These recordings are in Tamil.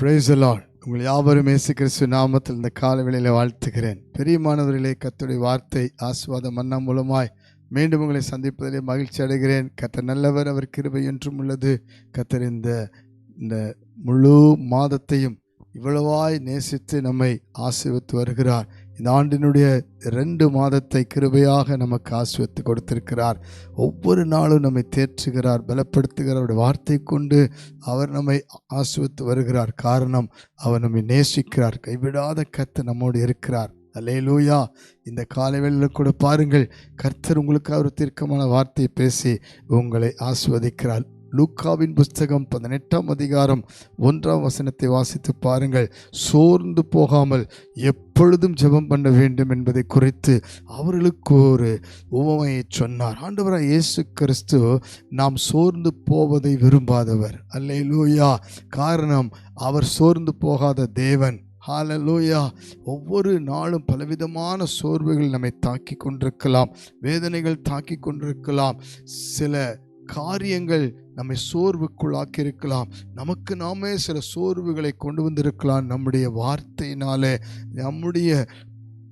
பிரைஸ் லார்ட் உங்கள் யாவரும் இயேசு கிறிஸ்து நாமத்தில் இந்த காலவெளியில் வாழ்த்துகிறேன். பெரியமானவர்களே கத்துடைய வார்த்தை ஆஸ்வாத மன்னா மூலமாய் மீண்டும் உங்களை சந்திப்பதிலே மகிழ்ச்சி அடைகிறேன். கத்தர் நல்லவர் அவர் கிருபை என்றும் உள்ளது. கத்தர் இந்த இந்த முழு மாதத்தையும் இவ்வளவாய் நேசித்து நம்மை ஆசீர்வித்து வருகிறார். இந்த ஆண்டினுடைய ரெண்டு மாதத்தை கிருபையாக நமக்கு ஆசிர்வத்து கொடுத்திருக்கிறார். ஒவ்வொரு நாளும் நம்மை தேற்றுகிறார் பலப்படுத்துகிறார். அவருடைய வார்த்தை கொண்டு அவர் நம்மை ஆசிர்வத்து வருகிறார். காரணம் அவர் நம்மை நேசிக்கிறார். கைவிடாத கத்து நம்மோடு இருக்கிறார். அலேலூயா இந்த காலைவேளையில் கூட பாருங்கள் கர்த்தர் உங்களுக்கு ஒரு தீர்க்கமான வார்த்தையை பேசி உங்களை ஆஸ்வதிக்கிறார் லூக்காவின் புஸ்தகம் பதினெட்டாம் அதிகாரம் ஒன்றாம் வசனத்தை வாசித்து பாருங்கள். சோர்ந்து போகாமல் எப்பொழுதும் ஜெபம் பண்ண வேண்டும் என்பதை குறித்து அவர்களுக்கு ஒரு உவமையை சொன்னார். ஆண்டவராக இயேசு கிறிஸ்து நாம் சோர்ந்து போவதை விரும்பாதவர். அல்லேலூயா. காரணம் அவர் சோர்ந்து போகாத தேவன். ஹாலலூயா. ஒவ்வொரு நாளும் பலவிதமான சோர்வுகள் நம்மை தாக்கி கொண்டிருக்கலாம். வேதனைகள் தாக்கி கொண்டிருக்கலாம். சில காரியங்கள் நம்மை சோர்வுக்குள்ளாக்கி இருக்கலாம் நமக்கு நாமே சில சோர்வுகளை கொண்டு வந்திருக்கலாம். நம்முடைய வார்த்தையினாலே நம்முடைய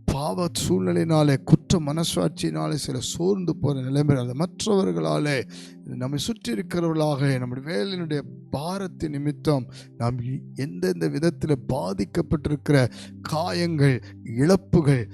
பாவ சூழ்நிலையினாலே குற்ற மனசாட்சியினாலே சில சோர்ந்து போகிற நிலைமை அது மற்றவர்களாலே நம்மை சுற்றி இருக்கிறவர்களாக நம்முடைய வேலையினுடைய பாரத்தின் நிமித்தம் நாம் எந்தெந்த விதத்தில் பாதிக்கப்பட்டிருக்கிற காயங்கள் இழப்புகள்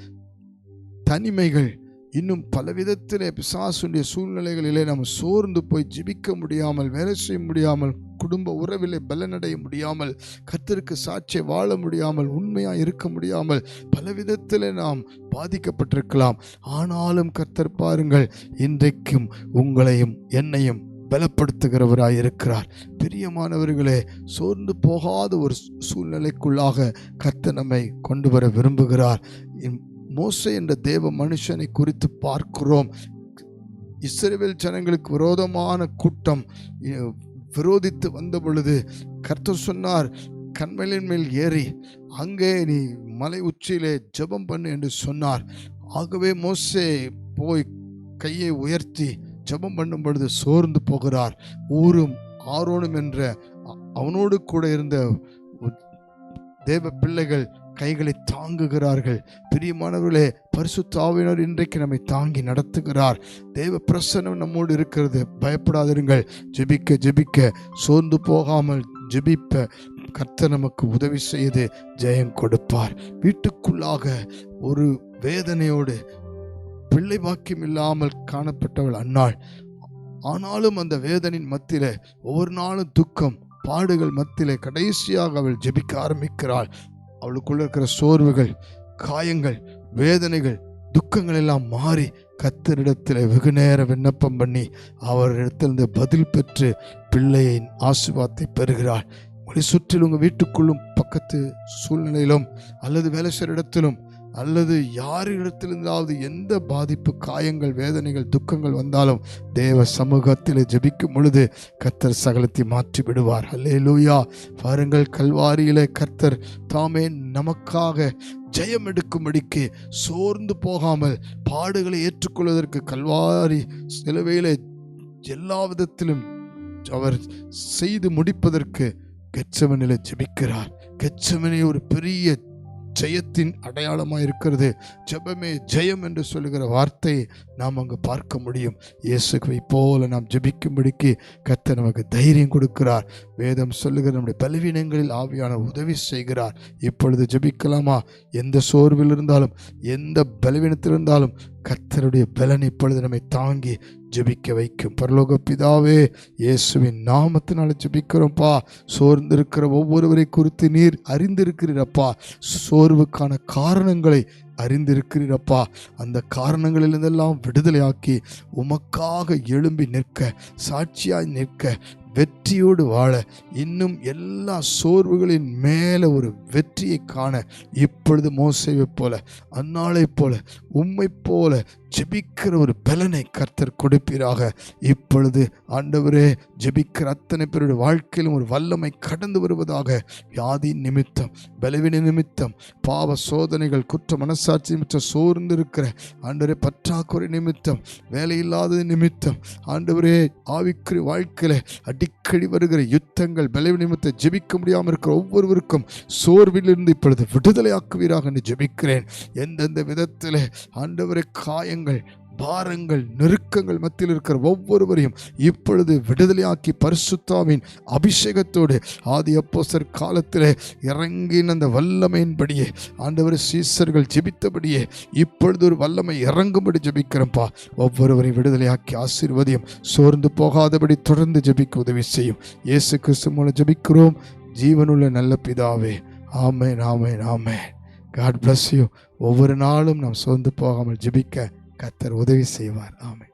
தனிமைகள் இன்னும் பல விதத்திலே பிசாசுடைய சூழ்நிலைகளிலே நாம் சோர்ந்து போய் ஜிபிக்க முடியாமல் வேலை செய்ய முடியாமல் குடும்ப உறவிலே பலனடைய முடியாமல் கர்த்தருக்கு சாட்சியை வாழ முடியாமல் உண்மையாக இருக்க முடியாமல் பல விதத்தில் நாம் பாதிக்கப்பட்டிருக்கலாம். ஆனாலும் கர்த்தர் பாருங்கள் இன்றைக்கும் உங்களையும் என்னையும் பலப்படுத்துகிறவராய் இருக்கிறார். பிரியமானவர்களே சோர்ந்து போகாத ஒரு சூழ்நிலைக்குள்ளாக கர்த்த நம்மை கொண்டு வர விரும்புகிறார். மோசை என்ற தேவ மனுஷனை குறித்து பார்க்கிறோம். இஸ்ரேவேல் ஜனங்களுக்கு விரோதமான கூட்டம் விரோதித்து வந்த பொழுது கர்த்தர் சொன்னார் கண்மலின் மேல் ஏறி அங்கே நீ மலை உச்சியிலே ஜெபம் பண்ணு என்று சொன்னார். ஆகவே மோசே போய் கையை உயர்த்தி ஜெபம் பண்ணும் பொழுது சோர்ந்து போகிறார். ஊரும் ஆரோனும் என்ற அவனோடு கூட இருந்த தேவ பிள்ளைகள் கைகளை தாங்குகிறார்கள். பிரியமானவர்களே பரிசுத்தாவினர் இன்றைக்கு நம்மை தாங்கி நடத்துகிறார். தேவ பிரசனம் நம்மோடு இருக்கிறது. பயப்படாதிருங்கள். ஜெபிக்க ஜெபிக்க. சோர்ந்து போகாமல் ஜெபிப்ப. கர்த்தர் நமக்கு உதவி செய்து ஜெயம் கொடுப்பார். வீட்டுக்குள்ளாக ஒரு வேதனையோடு பிள்ளை பாக்கியம் இல்லாமல் காணப்பட்டவள் அன்னாள். ஆனாலும் அந்த வேதனின் மத்தியில் ஒவ்வொரு நாளும் துக்கம் பாடுகள் மத்தியிலே கடைசியாக அவள் ஜெபிக்க ஆரம்பிக்கிறாள். அவளுக்குள்ள இருக்கிற சோர்வுகள் காயங்கள் வேதனைகள் துக்கங்கள் எல்லாம் மாறி கத்தரிடத்தில் வெகு நேரம் விண்ணப்பம் பண்ணி அவரிடத்திலிருந்து பதில் பெற்று பிள்ளையின் ஆசிர்வாதத்தை பெறுகிறாள். உங்களை சுற்றிலும் உங்கள் வீட்டுக்குள்ளும் பக்கத்து சூழ்நிலையிலும் அல்லது வேலை செய்கிற இடத்திலும் அல்லது யாரிடத்திலிருந்தாவது எந்த பாதிப்பு காயங்கள் வேதனைகள் துக்கங்கள் வந்தாலும் தேவ சமூகத்தில் ஜபிக்கும் பொழுது கர்த்தர் சகலத்தை மாற்றி விடுவார் அல்லே லூயா பாருங்கள் கல்வாரியிலே கர்த்தர் தாமே நமக்காக ஜெயம் எடுக்கும்படிக்கு சோர்ந்து போகாமல் பாடுகளை ஏற்றுக்கொள்வதற்கு கல்வாரி சிலுவையிலே எல்லா விதத்திலும் அவர் செய்து முடிப்பதற்கு கெச்சமனில ஜெபிக்கிறார். கெச்சமனி ஒரு பெரிய ஜெயத்தின் அடையாளமாக இருக்கிறது. ஜெபமே ஜெயம் என்று சொல்லுகிற வார்த்தையை நாம் அங்கு பார்க்க முடியும். இயேசுவை போல நாம் ஜெபிக்கும்படிக்கு கத்த நமக்கு தைரியம் கொடுக்கிறார். வேதம் சொல்லுகிற நம்முடைய பலவீனங்களில் ஆவியான உதவி செய்கிறார். இப்பொழுது ஜெபிக்கலாமா? எந்த சோர்வில் இருந்தாலும் எந்த பலவீனத்தில் இருந்தாலும் கர்த்தருடைய பலன் இப்பொழுது நம்மை தாங்கி ஜெபிக்க வைக்கும். பரலோக பிதாவே இயேசுவின் நாமத்தினால ஜெபிக்கிறோம்ப்பா. சோர்ந்திருக்கிற ஒவ்வொருவரை குறித்து நீர் அறிந்திருக்கிறீரப்பா. சோர்வுக்கான காரணங்களை அறிந்திருக்கிறீரப்பா. அந்த காரணங்களிலிருந்தெல்லாம் விடுதலையாக்கி உமக்காக எழும்பி நிற்க சாட்சியாய் நிற்க வெற்றியோடு வாழ இன்னும் எல்லா சோர்வுகளின் மேலே ஒரு வெற்றியை காண இப்பொழுது மோசைவை போல அந்நாளை போல உம்மை போல ஜெபிக்கிற ஒரு பலனை கர்த்தர் கொடுப்பீராக. இப்பொழுது ஆண்டவரே ஜெபிக்கிற அத்தனை பேருடைய வாழ்க்கையிலும் ஒரு வல்லமை கடந்து வருவதாக வியாதி நிமித்தம் பலவின நிமித்தம் பாவ சோதனைகள் குற்ற மனசாட்சி நிமித்தம் சோர்ந்து இருக்கிற ஆண்டவரே பற்றாக்குறை நிமித்தம் வேலையில்லாதது நிமித்தம் ஆண்டவரே ஆவிக்குறி வாழ்க்கையில் அடிக்கடி வருகிற யுத்தங்கள் பலவி நிமித்தம் ஜெபிக்க முடியாமல் இருக்கிற ஒவ்வொருவருக்கும் சோர்விலிருந்து இப்பொழுது விடுதலையாக்குவீராக என்று ஜெபிக்கிறேன். எந்தெந்த விதத்தில் ஆண்டவரை காயங்கள் பாரங்கள் நெருக்கங்கள் மத்தியில் இருக்கிற ஒவ்வொருவரையும் இப்பொழுது விடுதலையாக்கி பரிசுத்தாவின் அபிஷேகத்தோடு ஆதி அப்போசர் காலத்தில் இறங்கின அந்த வல்லமையின்படியே ஆண்டவர் சீசர்கள் ஜெபித்தபடியே இப்பொழுது ஒரு வல்லமை இறங்கும்படி ஜெபிக்கிறோம்ப்பா ஒவ்வொருவரையும் விடுதலையாக்கி ஆசீர்வதியும் சோர்ந்து போகாதபடி தொடர்ந்து ஜெபிக்க உதவி செய்யும். இயேசு கிறிஸ்து மூலம் ஜெபிக்கிறோம். ஜீவனுள்ள நல்ல பிதாவே ஆமேன் ஆமேன் ஆமேன். காட் பிளஸ் யூ ஒவ்வொரு நாளும் நாம் சோர்ந்து போகாமல் ஜெபிக்க கத்தர் உதவி செய்வார். ஆமை